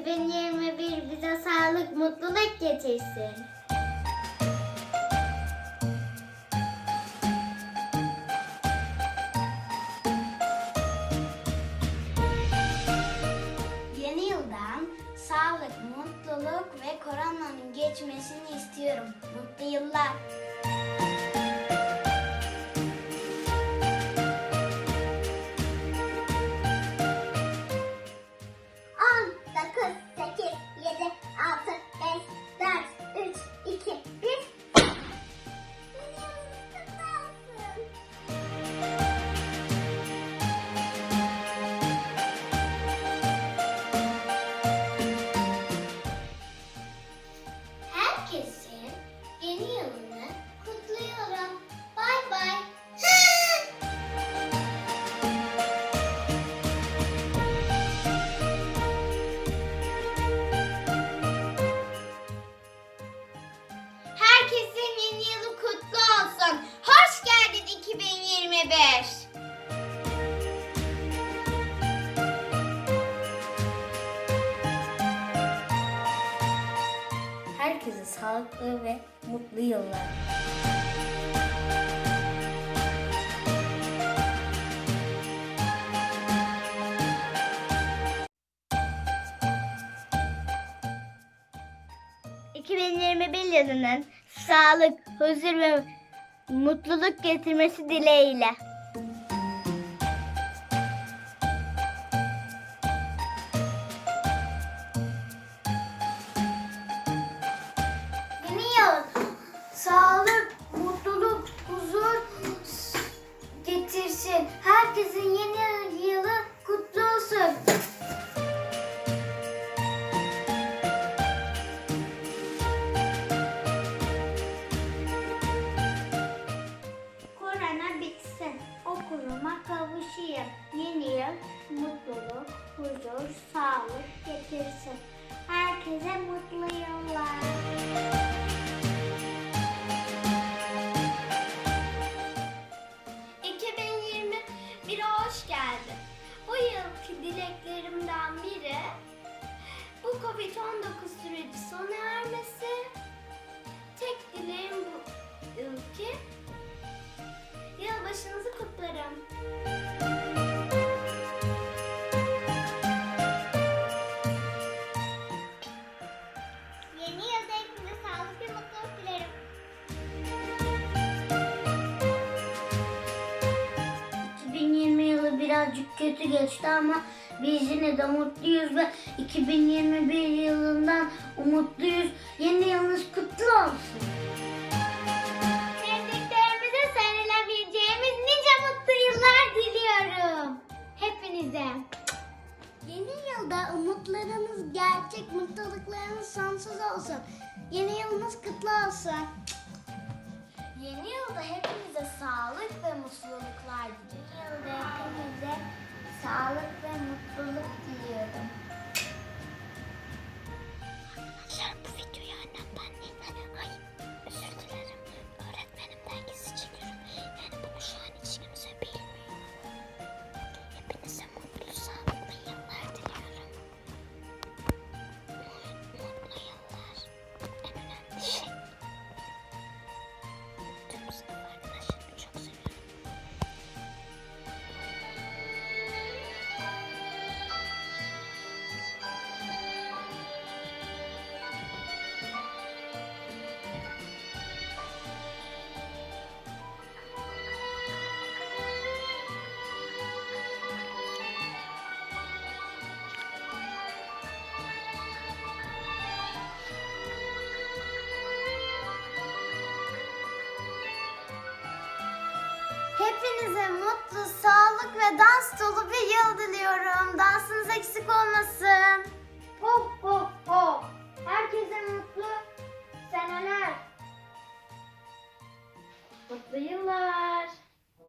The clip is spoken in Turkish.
2021 bize sağlık, mutluluk getirsin. Yeni yıldan sağlık, mutluluk ve koronanın geçmesini istiyorum. Mutlu yıllar. Yılı kutlu olsun. Hoş geldin 2021. Herkese sağlıklı ve mutlu yıllar. ...2021 yılının sağlık, huzur ve mutluluk getirmesi dileğiyle. ...bu Covid-19 süreci sona ermesi... ...tek dileğim bu yılki... Yılbaşınızı kutlarım. Yeni yılda hepinize sağlık ve mutluluk dilerim. ...2020 yılı birazcık kötü geçti ama biz yine de mutluyuz ve 2021 yılından umutluyuz. Yeni yılınız kutlu olsun. Sevdiklerimize sarılabileceğimiz nice mutlu yıllar diliyorum. Hepinize. Yeni yılda umutlarınız gerçek, mutluluklarınız sonsuz olsun. Yeni yılınız kutlu olsun. Yeni yılda hepinize sağlık ve mutluluklar diliyorum. Yeni yılda hepinize sağlık ve mutluluk diliyorum. Mutlu, sağlık ve dans dolu bir yıl diliyorum. Dansınız eksik olmasın. Hop